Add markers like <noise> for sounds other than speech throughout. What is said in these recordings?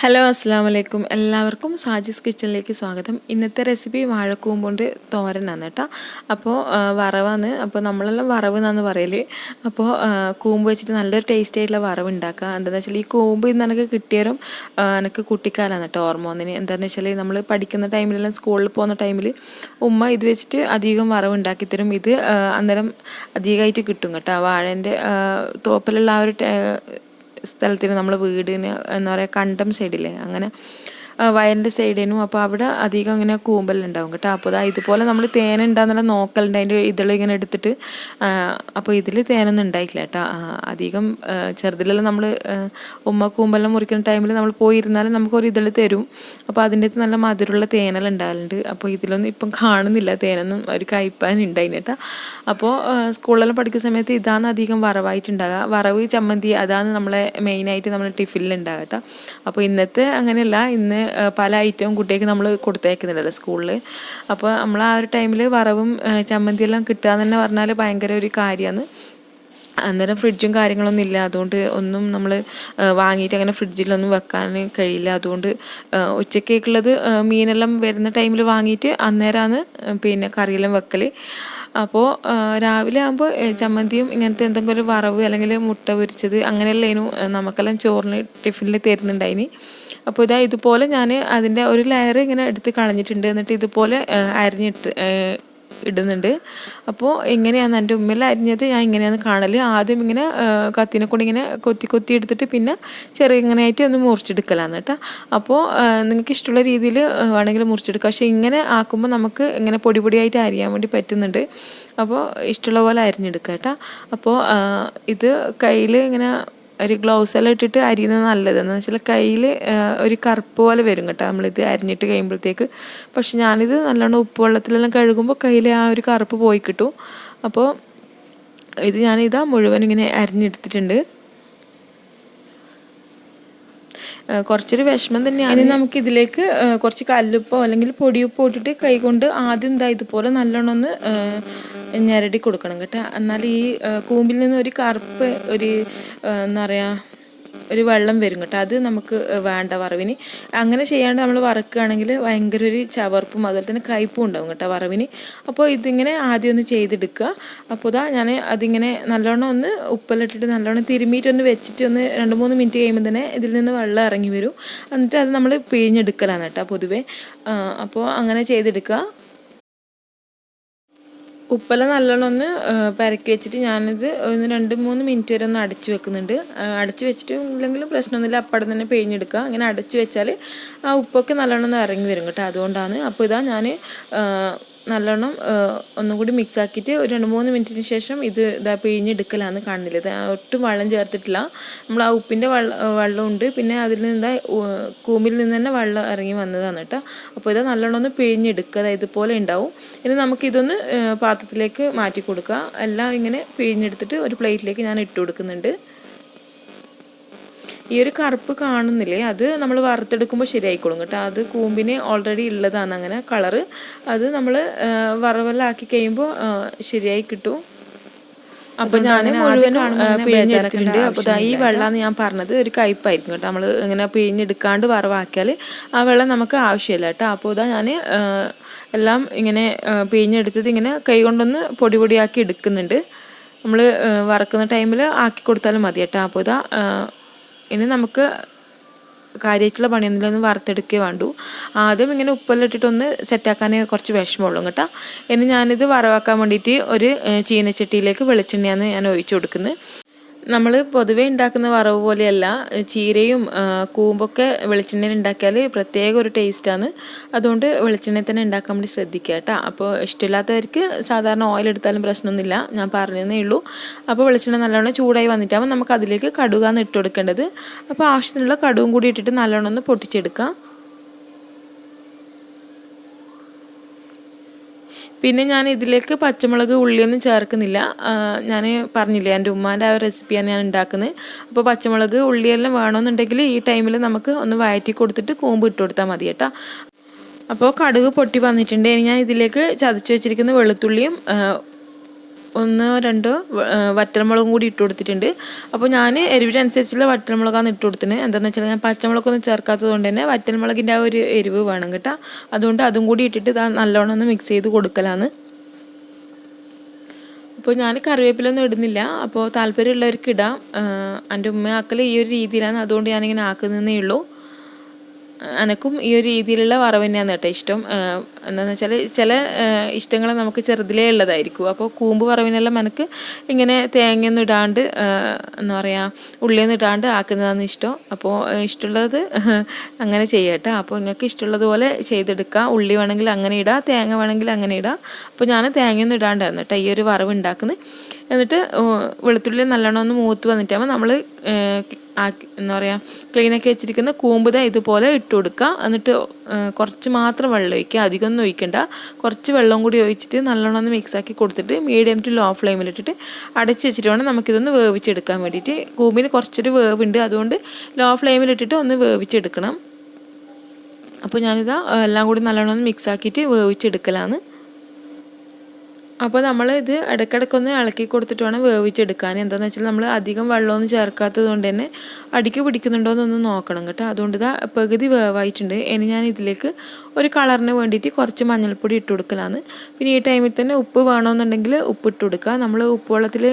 Hello അസ്സാം വലൈക്കും എല്ലാവർക്കും സാജിസ് കിച്ചണിലേക്ക് സ്വാഗതം. ഇന്നത്തെ റെസിപ്പി വാഴക്കൂമ്പുണ്ട് തോരനാണ് കേട്ടോ. അപ്പോൾ വറവാണ്. അപ്പോൾ നമ്മളെല്ലാം വറവ് എന്നാണ് പറയൽ. അപ്പോൾ കൂമ്പ് വെച്ചിട്ട് നല്ലൊരു ടേസ്റ്റ് ആയിട്ടുള്ള വറവ് ഉണ്ടാക്കുക. എന്താണെന്ന് വെച്ചാൽ ഈ കൂമ്പ് ഇന്ന് എനിക്ക് കിട്ടിയാലും എനിക്ക് കുട്ടിക്കാലാണ് കേട്ടോ വന്നിന് എന്താണെന്ന് വെച്ചാൽ നമ്മൾ പഠിക്കുന്ന ടൈമിലെല്ലാം സ്കൂളിൽ പോകുന്ന ടൈമിൽ ഉമ്മ ഇത് വെച്ചിട്ട് അധികം വറവ് ഉണ്ടാക്കി തരും. ഇത് അന്നേരം അധികമായിട്ട് കിട്ടും കേട്ടോ. വാഴേന്റെ തോപ്പിലുള്ള ആ ഒരു സ്ഥലത്തിന് നമ്മൾ വീടിന് എന്താ പറയുക കണ്ടം സൈഡില്ലേ അങ്ങനെ വയലിന്റെ സൈഡിനും അപ്പോൾ അവിടെ അധികം ഇങ്ങനെ കൂമ്പലുണ്ടാവും കേട്ടോ. അപ്പോൾ ദാ ഇതുപോലെ നമ്മൾ തേൻ ഉണ്ടാകുന്നുള്ള നോക്കലുണ്ട് അതിന്റെ ഇതളിങ്ങനെ എടുത്തിട്ട് അപ്പോൾ ഇതിൽ തേനൊന്നും ഉണ്ടായിട്ടില്ല കേട്ടോ. അധികം ചെറുതിലെല്ലാം നമ്മൾ ഉമ്മ കൂമ്പെല്ലാം മുറിക്കുന്ന ടൈമിൽ നമ്മൾ പോയിരുന്നാലും നമുക്കൊരു ഇതൾ തരും. അപ്പോൾ അതിന്റെ നല്ല മധുരമുള്ള തേനെല്ലാം ഉണ്ടാകലുണ്ട് അപ്പോൾ ഇതിലൊന്നും ഇപ്പം കാണുന്നില്ല തേനൊന്നും ഒരു കയ്പാനുണ്ടായിന് കേട്ടോ. അപ്പോൾ സ്കൂളിലെല്ലാം പഠിക്കുന്ന സമയത്ത് ഇതാണ് അധികം വറവായിട്ടുണ്ടാകുക വറവ് ചമ്മന്തി അതാണ് നമ്മളെ മെയിനായിട്ട് നമ്മൾ ടിഫിനിൽ ഉണ്ടാകുക കേട്ടോ. അപ്പോൾ ഇന്നത്തെ അങ്ങനെയല്ല ഇന്ന് പല ഐറ്റവും കുട്ടികൾക്ക് നമ്മൾ കൊടുത്തയക്കുന്നില്ലല്ലോ സ്കൂളിൽ അപ്പോൾ നമ്മൾ ആ ഒരു ടൈമിൽ വറവും ചമ്മന്തി ചമ്മന്തിയെല്ലാം കിട്ടുക എന്ന് തന്നെ പറഞ്ഞാൽ ഭയങ്കര ഒരു കാര്യമാണ്. അന്നേരം ഫ്രിഡ്ജും കാര്യങ്ങളൊന്നും ഇല്ല. അതുകൊണ്ട് ഒന്നും നമ്മൾ വാങ്ങിയിട്ട് അങ്ങനെ ഫ്രിഡ്ജിലൊന്നും വെക്കാൻ കഴിയില്ല. അതുകൊണ്ട് ഉച്ചക്കേക്കുള്ളത് മീനെല്ലാം വരുന്ന ടൈമിൽ വാങ്ങിയിട്ട് അന്നേരമാണ് പിന്നെ കറിയെല്ലാം വെക്കൽ അപ്പോൾ രാവിലെ ആകുമ്പോൾ ചമ്മന്തിയും ഇങ്ങനത്തെ എന്തെങ്കിലും ഒരു വറവ് അല്ലെങ്കിൽ മുട്ട പൊരിച്ചത് അങ്ങനെയല്ലേനു നമുക്കെല്ലാം ചോറിന് ടിഫിനിൽ തരുന്നുണ്ടായിനി. അപ്പോൾ ഇതാ ഇതുപോലെ ഞാൻ അതിന്റെ ഒരു ലെയർ ഇങ്ങനെ എടുത്ത് കളഞ്ഞിട്ടുണ്ട്. എന്നിട്ട് ഇതുപോലെ അരിഞ്ഞിട്ട് ഇടുന്നുണ്ട്. അപ്പോൾ ഇങ്ങനെയാണ് എന്റെ ഉമ്മയിൽ അരിഞ്ഞത് ഞാൻ ഇങ്ങനെയാണ് കാണൽ ആദ്യം ഇങ്ങനെ കത്തിനെ കൊണ്ട് ഇങ്ങനെ കൊത്തി കൊത്തി എടുത്തിട്ട് പിന്നെ ചെറിയ ഇങ്ങനെ ആയിട്ട് ഒന്ന് മുറിച്ചെടുക്കലാണ് കേട്ടോ. അപ്പോൾ നിങ്ങൾക്ക് ഇഷ്ടമുള്ള രീതിയിൽ വേണമെങ്കിൽ മുറിച്ചെടുക്കാം. പക്ഷേ ഇങ്ങനെ ആക്കുമ്പോൾ നമുക്ക് ഇങ്ങനെ പൊടി പൊടിയായിട്ട് അരിയാൻ വേണ്ടി പറ്റുന്നുണ്ട്. അപ്പോൾ ഇഷ്ടമുള്ള പോലെ അരിഞ്ഞെടുക്കാം കേട്ടോ. അപ്പോൾ ഇത് കയ്യിൽ ഇങ്ങനെ ഒരു ഗ്ലൗസ് എല്ലാം ഇട്ടിട്ട് അരിയുന്നത് നല്ലതെന്ന് വെച്ചാൽ കയ്യിൽ ഒരു കറുപ്പ് പോലെ വരും കേട്ടോ. നമ്മളിത് അരിഞ്ഞിട്ട് കഴിയുമ്പോഴത്തേക്ക്. പക്ഷെ ഞാനിത് നല്ലോണം ഉപ്പ് വെള്ളത്തിലെല്ലാം കഴുകുമ്പോൾ കയ്യിൽ ആ ഒരു കറുപ്പ് പോയി കിട്ടും. അപ്പോൾ ഇത് ഞാനിതാ മുഴുവൻ ഇങ്ങനെ അരിഞ്ഞെടുത്തിട്ടുണ്ട് ആ, കുറച്ചൊരു വിഷമം തന്നെയാണ്. ഇനി നമുക്ക് ഇതിലേക്ക് കുറച്ച് കല്ലുപ്പോ അല്ലെങ്കിൽ പൊടിയുപ്പോ ഇട്ടിട്ട് കൈകൊണ്ട് ആദ്യം ഇതാ ഇതുപോലെ നല്ലോണം ഒന്ന് ഞെരടി കൊടുക്കണം കേട്ടോ. എന്നാൽ ഈ കൂമ്പിൽ നിന്ന് ഒരു കറുപ്പ് ഒരു എന്താ പറയുക ഒരു വെള്ളം വരും കേട്ടോ. അത് നമുക്ക് വേണ്ട വറവിന്. അങ്ങനെ ചെയ്യാണ്ട് നമ്മൾ വറക്കുകയാണെങ്കിൽ ഭയങ്കര ഒരു ചവർപ്പും അതുപോലെ തന്നെ കയ്പും ഉണ്ടാവും കേട്ടോ വറവിന്. അപ്പോൾ ഇതിങ്ങനെ ആദ്യം ഒന്ന് ചെയ്തെടുക്കുക. അപ്പോൾ ഇതാ ഞാൻ അതിങ്ങനെ നല്ലോണം ഒന്ന് ഉപ്പിലിട്ടിട്ട് നല്ലോണം തിരുമ്മിയിട്ട് ഒന്ന് വെച്ചിട്ട് ഒന്ന് രണ്ട് മൂന്ന് മിനിറ്റ് കഴിയുമ്പോൾ തന്നെ ഇതിൽ നിന്ന് വെള്ളം ഇറങ്ങി വരും. എന്നിട്ട് അത് നമ്മൾ പിഴിഞ്ഞെടുക്കലാണ് കേട്ടോ പൊതുവേ. അപ്പോൾ അങ്ങനെ ചെയ്തെടുക്കുക. ഉപ്പെല്ലാം നല്ലോണം ഒന്ന് പരക്കി വെച്ചിട്ട് ഞാനിത് ഒന്ന് രണ്ട് മൂന്ന് മിനിറ്റ് വരെ ഒന്ന് അടച്ചു വെക്കുന്നുണ്ട്. അടച്ചു വെച്ചിട്ട് ഇല്ലെങ്കിലും പ്രശ്നമൊന്നുമില്ല അപ്പം തന്നെ പിഴിഞ്ഞെടുക്കുക. അങ്ങനെ അടച്ചു വെച്ചാൽ ആ ഉപ്പൊക്കെ നല്ലോണം ഒന്ന് ഇറങ്ങി വരും കേട്ടോ. അതുകൊണ്ടാണ്. അപ്പോൾ ഇതാ ഞാൻ നല്ലോണം ഒന്നും കൂടി മിക്സ് ആക്കിയിട്ട് ഒരു രണ്ട് മൂന്ന് മിനിറ്റിന് ശേഷം ഇത് ഇതാ പിഴിഞ്ഞെടുക്കലാണ് കാണുന്നില്ല ഇത് ഒട്ടും വെള്ളം ചേർത്തിട്ടില്ല. നമ്മൾ ആ ഉപ്പിന്റെ വെള്ളം വെള്ളമുണ്ട്. പിന്നെ അതിൽ നിന്ന് കൂമ്പിൽ നിന്ന് തന്നെ വെള്ളം ഇറങ്ങി വന്നതാണ് കേട്ടോ. അപ്പോൾ ഇത് നല്ലോണം ഒന്ന് പിഴിഞ്ഞെടുക്കുക. അതായത് ഇതുപോലെ ഉണ്ടാവും. ഇനി നമുക്കിതൊന്ന് പാത്രത്തിലേക്ക് മാറ്റി കൊടുക്കുക. എല്ലാം ഇങ്ങനെ പിഴിഞ്ഞെടുത്തിട്ട് ഒരു പ്ലേറ്റിലേക്ക് ഞാൻ ഇട്ട് കൊടുക്കുന്നുണ്ട്. ഈ ഒരു കറുപ്പ് കാണുന്നില്ലേ അത് നമ്മൾ വറുത്തെടുക്കുമ്പോൾ ശരിയായിക്കോളും കേട്ടോ. അത് കൂമ്പിന് ഓൾറെഡി ഉള്ളതാണ് അങ്ങനെ കളറ് അത് നമ്മൾ വറവലാക്കി കഴിയുമ്പോൾ ശരിയായി കിട്ടും. അപ്പോൾ ഞാൻ മുഴുവൻ പിഴിഞ്ഞെടുത്തിട്ടുണ്ട്. അപ്പോൾ ഈ വെള്ളമാണ് ഞാൻ പറഞ്ഞത് ഒരു കയ്പായിരിക്കും കേട്ടോ. നമ്മൾ ഇങ്ങനെ പിഴിഞ്ഞെടുക്കാണ്ട് വറവാക്കിയാൽ ആ വെള്ളം നമുക്ക് ആവശ്യമില്ല കേട്ടോ. അപ്പോൾ ഇതാ ഞാൻ എല്ലാം ഇങ്ങനെ പിഴിഞ്ഞെടുത്തത് ഇങ്ങനെ കൈ കൊണ്ടൊന്ന് പൊടി പൊടിയാക്കി എടുക്കുന്നുണ്ട്. നമ്മൾ വറക്കുന്ന ടൈമിൽ ആക്കി കൊടുത്താലും മതി കേട്ടോ. അപ്പോൾ ഇതാ ഇനി നമുക്ക് കാര്യമായിട്ടുള്ള പണിയൊന്നുമില്ല ഒന്ന് വറുത്തെടുക്കേ വേണ്ടു. ആദ്യം ഇങ്ങനെ ഉപ്പെല്ലാം ഇട്ടിട്ടൊന്ന് സെറ്റാക്കാനേ കുറച്ച് വിഷമമുള്ളൂ കേട്ടോ. ഇനി ഞാനിത് വറവാക്കാൻ വേണ്ടിയിട്ട് ഒരു ചീനച്ചട്ടിയിലേക്ക് വെളിച്ചെണ്ണയാണ് ഞാൻ ഒഴിച്ചു കൊടുക്കുന്നത്. നമ്മൾ പൊതുവേ ഉണ്ടാക്കുന്ന വറവ് പോലെയല്ല ചീരയും കൂമ്പൊക്കെ വെളിച്ചെണ്ണയിൽ ഉണ്ടാക്കിയാൽ പ്രത്യേക ഒരു ടേസ്റ്റാണ് അതുകൊണ്ട് വെളിച്ചെണ്ണയിൽ തന്നെ ഉണ്ടാക്കാൻ വേണ്ടി ശ്രദ്ധിക്കുക കേട്ടോ. അപ്പോൾ ഇഷ്ടമില്ലാത്തവർക്ക് സാധാരണ ഓയിൽ എടുത്താലും പ്രശ്നമൊന്നുമില്ല. ഞാൻ പറഞ്ഞതേ ഉള്ളൂ. അപ്പോൾ വെളിച്ചെണ്ണ നല്ലോണം ചൂടായി വന്നിട്ടാകുമ്പോൾ നമുക്ക് അതിലേക്ക് കടുകാന്ന് ഇട്ട് കൊടുക്കേണ്ടത്. അപ്പോൾ ആവശ്യത്തിനുള്ള കടുവും കൂടി ഇട്ടിട്ട് നല്ലോണം ഒന്ന് പൊട്ടിച്ചെടുക്കാം. പിന്നെ ഞാൻ ഇതിലേക്ക് പച്ചമുളക് ഉള്ളിയൊന്നും ചേർക്കുന്നില്ല. ഞാൻ പറഞ്ഞില്ലേ എന്റെ ഉമ്മാന്റെ ആ റെസിപ്പിയാണ് ഞാൻ ഉണ്ടാക്കുന്നത്. അപ്പോൾ പച്ചമുളക് ഉള്ളിയെല്ലാം വേണമെന്നുണ്ടെങ്കിൽ ഈ ടൈമിൽ നമുക്ക് ഒന്ന് വയറ്റി കൊടുത്തിട്ട് കൂമ്പ് ഇട്ട് കൊടുത്താൽ മതി കേട്ടോ. അപ്പോൾ കടുക് പൊട്ടി വന്നിട്ടുണ്ട്. ഇനി ഞാൻ ഇതിലേക്ക് ചതച്ച് വെച്ചിരിക്കുന്ന വെളുത്തുള്ളിയും ഒന്നോ രണ്ടോ വറ്റൽമുളകും കൂടി ഇട്ട് കൊടുത്തിട്ടുണ്ട്. അപ്പോൾ ഞാൻ എരിവിനനുസരിച്ചുള്ള വറ്റൽമുളകാണ് ഇട്ട് കൊടുത്തിന് എന്താണെന്ന് വെച്ചാൽ ഞാൻ പച്ചമുളകൊന്നും ചേർക്കാത്തത് കൊണ്ട് തന്നെ വറ്റൽമുളകിന്റെ ആ ഒരു എരിവ് വേണം കേട്ടോ. അതുകൊണ്ട് അതും കൂടി ഇട്ടിട്ട് നല്ലോണം ഒന്ന് മിക്സ് ചെയ്ത് കൊടുക്കലാണ്. അപ്പോൾ ഞാൻ കറിവേപ്പിലൊന്നും ഇടുന്നില്ല. അപ്പോൾ താല്പര്യമുള്ളവർക്ക് ഇടാം. എന്റെ ഉമ്മ ആക്കൽ ഈ ഒരു രീതിയിലാണ്. അതുകൊണ്ട് ഞാനിങ്ങനെ ആക്കുന്നതേ ഉള്ളൂ. എനക്കും ഈ ഒരു രീതിയിലുള്ള വറവ് തന്നെയാണ് കേട്ടോ ഇഷ്ടം. എന്താണെന്ന് വെച്ചാൽ ചില ഇഷ്ടങ്ങൾ നമുക്ക് ചെറുതിലേ ഉള്ളതായിരിക്കും. അപ്പോൾ കൂമ്പ് വറവിനെല്ലാം എനിക്ക് ഇങ്ങനെ തേങ്ങയൊന്നും ഇടാണ്ട് എന്താ പറയുക ഉള്ളിയൊന്നും ഇടാണ്ട് ആക്കുന്നതാണ് ഇഷ്ടം. അപ്പോൾ ഇഷ്ടമുള്ളത് <laughs> അങ്ങനെ ചെയ്യട്ടെ അപ്പോൾ നിങ്ങൾക്ക് ഇഷ്ടമുള്ളതുപോലെ ചെയ്തെടുക്കുക ഉള്ളി വേണമെങ്കിൽ അങ്ങനെ ഇടാം. തേങ്ങ വേണമെങ്കിൽ അങ്ങനെ ഇടാം. അപ്പോൾ ഞാൻ തേങ്ങയൊന്നും ഇടാണ്ടായിരുന്നു കേട്ടോ ഈ ഒരു വറവ് ഉണ്ടാക്കുന്നത്. എന്നിട്ട് വെളുത്തുള്ളി നല്ലോണം ഒന്ന് മൂത്ത് വന്നിട്ടാകുമ്പോൾ നമ്മൾ ആക്കി എന്താ പറയുക ക്ലീനാക്കി വെച്ചിരിക്കുന്ന കൂമ്പ് ഇതുപോലെ ഇട്ട് കൊടുക്കുക എന്നിട്ട് കുറച്ച് മാത്രം വെള്ളം ഒഴിക്കുക അധികമൊന്നും ഒഴിക്കണ്ട. കുറച്ച് വെള്ളം കൂടി ഒഴിച്ചിട്ട് നല്ലോണം ഒന്ന് മിക്സ് ആക്കി കൊടുത്തിട്ട് മീഡിയം ടു ലോ ഫ്ലെയിമിലിട്ടിട്ട് അടച്ച് വെച്ചിട്ട് വേണം നമുക്കിതൊന്ന് വേവിച്ചെടുക്കാൻ വേണ്ടിയിട്ട്. കൂമ്പിന് കുറച്ചൊരു വേവുണ്ട്. അതുകൊണ്ട് ലോ ഫ്ലെയിമിലിട്ടിട്ട് ഒന്ന് വേവിച്ചെടുക്കണം. അപ്പോൾ ഞാനിതാ എല്ലാം കൂടി നല്ലോണം ഒന്ന് മിക്സ് ആക്കിയിട്ട് വേവിച്ചെടുക്കലാണ്. അപ്പോൾ നമ്മൾ ഇത് ഇടയ്ക്കിടയ്ക്കൊന്ന് ഇളക്കി കൊടുത്തിട്ട് വേണം വേവിച്ചെടുക്കാൻ. എന്താണെന്ന് വെച്ചാൽ നമ്മൾ അധികം വെള്ളമൊന്നും ചേർക്കാത്തത് കൊണ്ട് തന്നെ അടിക്ക് പിടിക്കുന്നുണ്ടോ എന്നൊന്ന് നോക്കണം കേട്ടോ. അതുകൊണ്ട് ഇതാ പകുതി വേവായിട്ടുണ്ട്. ഇനി ഞാൻ ഇതിലേക്ക് ഒരു കളറിന് വേണ്ടിയിട്ട് കുറച്ച് മഞ്ഞൾപ്പൊടി ഇട്ട് കൊടുക്കലാണ്. പിന്നെ ഈ ടൈമിൽ തന്നെ ഉപ്പ് വേണമെന്നുണ്ടെങ്കിൽ ഉപ്പ് ഇട്ട് കൊടുക്കുക. നമ്മൾ ഉപ്പ് വെള്ളത്തിൽ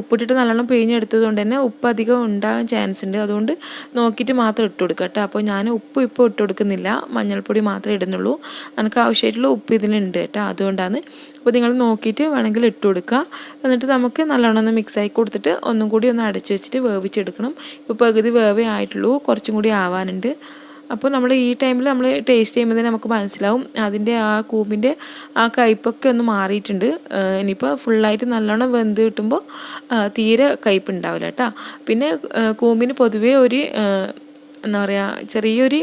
ഉപ്പിട്ടിട്ട് നല്ലോണം പിഴിഞ്ഞെടുത്തത് കൊണ്ട് തന്നെ ഉപ്പ് അധികം ഉണ്ടാകാൻ ചാൻസ് ഉണ്ട്. അതുകൊണ്ട് നോക്കിയിട്ട് മാത്രം ഇട്ട് കൊടുക്കുക കേട്ടോ. അപ്പോൾ ഞാൻ ഉപ്പ് ഇപ്പോൾ ഇട്ട് കൊടുക്കുന്നില്ല. മഞ്ഞൾപ്പൊടി മാത്രമേ ഇടുന്നുള്ളൂ. എനിക്ക് ആവശ്യമായിട്ടുള്ള ഉപ്പ് ഇതിലുണ്ട് കേട്ടോ. അതുകൊണ്ടാണ്. അപ്പോൾ നിങ്ങൾ നോക്കിയിട്ട് വേണമെങ്കിൽ ഇട്ട് കൊടുക്കുക. എന്നിട്ട് നമുക്ക് നല്ലോണം ഒന്ന് മിക്സ് ആയി കൊടുത്തിട്ട് ഒന്നും കൂടി ഒന്ന് അടച്ചു വെച്ചിട്ട് വേവിച്ചെടുക്കണം. ഇപ്പോൾ പകുതി വേവേ ആയിട്ടുള്ളൂ. കുറച്ചും കൂടി ആവാനുണ്ട്. അപ്പോൾ നമ്മൾ ഈ ടൈമിൽ നമ്മൾ ടേസ്റ്റ് ചെയ്യുമ്പോൾ തന്നെ നമുക്ക് മനസ്സിലാവും. അതിന്റെ ആ കൂമ്പിന്റെ ആ കയ്പൊക്കെ ഒന്ന് മാറിയിട്ടുണ്ട്. ഇനിയിപ്പോൾ ഫുള്ളായിട്ട് നല്ലോണം വെന്ത് കിട്ടുമ്പോൾ തീരെ കയ്പ് ഉണ്ടാവില്ല കേട്ടോ പിന്നെ കൂമ്പിന് പൊതുവേ ഒരു എന്താ പറയുക ചെറിയൊരു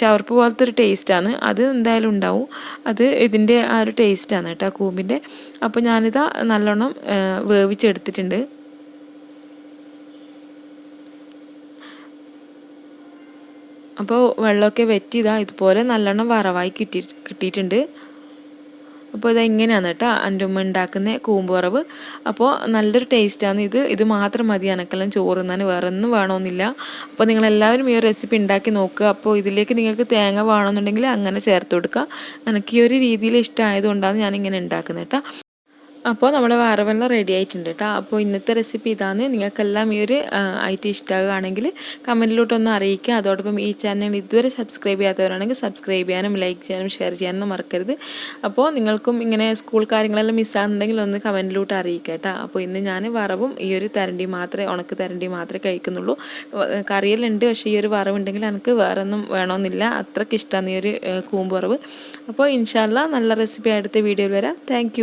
ചവർപ്പ് പോലത്തെ ഒരു ടേസ്റ്റാണ് അത് എന്തായാലും ഉണ്ടാവും. അത് ഇതിന്റെ ആ ഒരു ടേസ്റ്റാണ് കേട്ടോ കൂമ്പിന്റെ അപ്പോൾ ഞാനിതാ നല്ലോണം വേവിച്ചെടുത്തിട്ടുണ്ട്. അപ്പോൾ വെള്ളമൊക്കെ വെറ്റിതാ ഇതുപോലെ നല്ലോണം വറവായി കിട്ടി കിട്ടിയിട്ടുണ്ട്. അപ്പോൾ ഇത് എങ്ങനെയാണ് കേട്ടോ എന്റെ ഉമ്മ ഉണ്ടാക്കുന്ന കൂമ്പ് വറവ് അപ്പോൾ നല്ലൊരു ടേസ്റ്റാണ് ഇത്. ഇത് മാത്രം മതി എനക്കെല്ലാം ചോറ് വേറെ ഒന്നും വേണമെന്നില്ല. അപ്പോൾ നിങ്ങളെല്ലാവരും ഈ ഒരു റെസിപ്പി ഉണ്ടാക്കി നോക്കുക. അപ്പോൾ ഇതിലേക്ക് നിങ്ങൾക്ക് തേങ്ങ വേണമെന്നുണ്ടെങ്കിൽ അങ്ങനെ ചേർത്ത് കൊടുക്കുക. എനിക്ക് ഈ ഒരു രീതിയിൽ ഇഷ്ടമായതുകൊണ്ടാണ് ഞാനിങ്ങനെ ഉണ്ടാക്കുന്നത് കേട്ടോ. അപ്പോൾ നമ്മുടെ വറവെല്ലാം റെഡി ആയിട്ടുണ്ട് കേട്ടോ അപ്പോൾ ഇന്നത്തെ റെസിപ്പി ഇതാണ്. നിങ്ങൾക്കെല്ലാം ഈ ഒരു ഐറ്റം ഇഷ്ടമാകുകയാണെങ്കിൽ കമന്റിലോട്ടൊന്ന് അറിയിക്കുക. അതോടൊപ്പം ഈ ചാനൽ ഇതുവരെ സബ്സ്ക്രൈബ് ചെയ്യാത്തവരാണെങ്കിൽ സബ്സ്ക്രൈബ് ചെയ്യാനും ലൈക്ക് ചെയ്യാനും ഷെയർ ചെയ്യാനും മറക്കരുത്. അപ്പോൾ നിങ്ങൾക്കും ഇങ്ങനെ സ്കൂൾ കാര്യങ്ങളെല്ലാം മിസ്സാകുന്നുണ്ടെങ്കിൽ ഒന്ന് കമന്റിലോട്ട് അറിയിക്കുക കേട്ടോ അപ്പോൾ ഇന്ന് ഞാൻ വറവും ഈ ഒരു തരണ്ടി മാത്രമേ ഉണക്ക് തരണ്ടി മാത്രമേ കഴിക്കുന്നുള്ളൂ. കറിയിലുണ്ട് പക്ഷേ ഈ ഒരു വറവുണ്ടെങ്കിൽ എനിക്ക് വേറെ ഒന്നും വേണമെന്നില്ല. അത്രയ്ക്ക് ഇഷ്ടമാണ് ഈ ഒരു കൂമ്പ് വറവ് അപ്പോൾ ഇൻഷാല്ല നല്ല റെസിപ്പി അടുത്ത വീഡിയോയിൽ വരാം. താങ്ക്